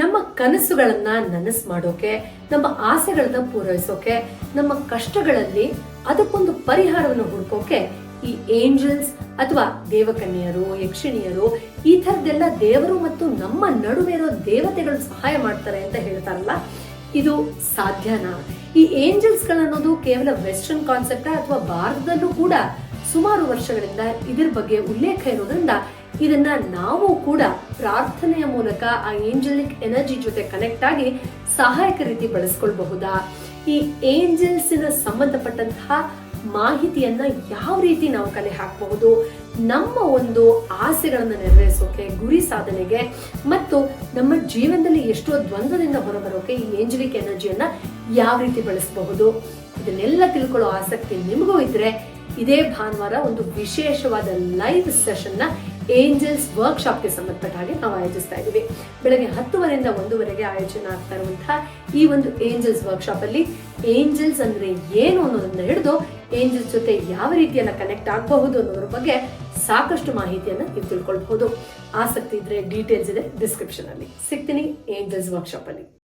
ನಮ್ಮ ಕನಸುಗಳನ್ನ ನನಸ್ ಮಾಡೋಕೆ, ನಮ್ಮ ಆಸೆಗಳನ್ನ ಪೂರೈಸೋಕೆ, ನಮ್ಮ ಕಷ್ಟಗಳಲ್ಲಿ ಅದಕ್ಕೊಂದು ಪರಿಹಾರವನ್ನು ಹುಡ್ಕೋಕೆ ಈ ಏಂಜಲ್ಸ್ ಅಥವಾ ದೇವಕನ್ಯರು ಯಕ್ಷಿಣಿಯರು, ಈ ಥರದ್ದೆಲ್ಲ ದೇವರು ಮತ್ತು ನಮ್ಮ ನಡುವೆ ಇರೋ ದೇವತೆಗಳು ಸಹಾಯ ಮಾಡ್ತಾರೆ ಅಂತ ಹೇಳ್ತಾರಲ್ಲ, ಇದು ಸಾಧ್ಯನಾ? ಈ ಏಂಜಲ್ಸ್ ಗಳನ್ನೋದು ಕೇವಲ ವೆಸ್ಟರ್ನ್ ಕಾನ್ಸೆಪ್ಟ್ ಅಥವಾ ಭಾರತದಲ್ಲೂ ಕೂಡ ಸುಮಾರು ವರ್ಷಗಳಿಂದ ಇದ್ರ ಬಗ್ಗೆ ಉಲ್ಲೇಖ ಇರೋದ್ರಿಂದ ಇದನ್ನ ನಾವು ಕೂಡ ಪ್ರಾರ್ಥನೆಯ ಮೂಲಕ ಆ ಏಂಜಲಿಕ್ ಎನರ್ಜಿ ಜೊತೆ ಕನೆಕ್ಟ್ ಆಗಿ ಸಹಾಯಕ ರೀತಿ ಬಳಸ್ಕೊಳ್ಬಹುದಾ? ಈ ಏಂಜಲ್ಸಿನ ಸಂಬಂಧಪಟ್ಟಂತಹ ಮಾಹಿತಿಯನ್ನ ಯಾವ ರೀತಿ ನಾವು ಕಲೆ ಹಾಕಬಹುದು? ನಮ್ಮ ಒಂದು ಆಸೆಗಳನ್ನು ನೆರವೇರಿಸೋಕೆ, ಗುರಿ ಸಾಧನೆಗೆ, ಮತ್ತು ನಮ್ಮ ಜೀವನದಲ್ಲಿ ಎಷ್ಟೋ ದ್ವಂದ್ವದಿಂದ ಹೊರಬರೋಕೆ ಈ ಏಂಜಲಿಕ್ ಎನರ್ಜಿಯನ್ನ ಯಾವ ರೀತಿ ಬಳಸಬಹುದು? ಇದನ್ನೆಲ್ಲ ತಿಳ್ಕೊಳ್ಳೋ ಆಸಕ್ತಿ ನಿಮಗೂ ಇದ್ರೆ ಇದೇ ಭಾನುವಾರ ಒಂದು ವಿಶೇಷವಾದ ಲೈವ್ ಸೆಷನ್ನ ಏಂಜಲ್ಸ್ ವರ್ಕ್ಶಾಪ್ಗೆ ಸಂಬಂಧಪಟ್ಟ ಹಾಗೆ ನಾವು ಆಯೋಜಿಸ್ತಾ ಇದ್ದೀವಿ. ಬೆಳಗ್ಗೆ ಹತ್ತುವರೆಯಿಂದ ಒಂದೂವರೆಗೆ ಆಯೋಜನೆ ಆಗ್ತಾ ಇರುವಂತಹ ಈ ಒಂದು ಏಂಜಲ್ಸ್ ವರ್ಕ್ಶಾಪ್ ಅಲ್ಲಿ ಏಂಜಲ್ಸ್ ಅಂದ್ರೆ ಏನು ಅನ್ನೋದನ್ನ ಹಿಡಿದು ಏಂಜಲ್ಸ್ ಜೊತೆ ಯಾವ ರೀತಿಯನ್ನ ಕನೆಕ್ಟ್ ಆಗಬಹುದು ಅನ್ನೋದ್ರ ಬಗ್ಗೆ ಸಾಕಷ್ಟು ಮಾಹಿತಿಯನ್ನ ನೀವು ತಿಳ್ಕೊಳ್ಬಹುದು. ಆಸಕ್ತಿ ಇದ್ರೆ ಡೀಟೇಲ್ಸ್ ಇದೆ ಡಿಸ್ಕ್ರಿಪ್ಷನ್ ಅಲ್ಲಿ. ಸಿಗ್ತೀನಿ ಏಂಜಲ್ಸ್ ವರ್ಕ್ಶಾಪ್ ಅಲ್ಲಿ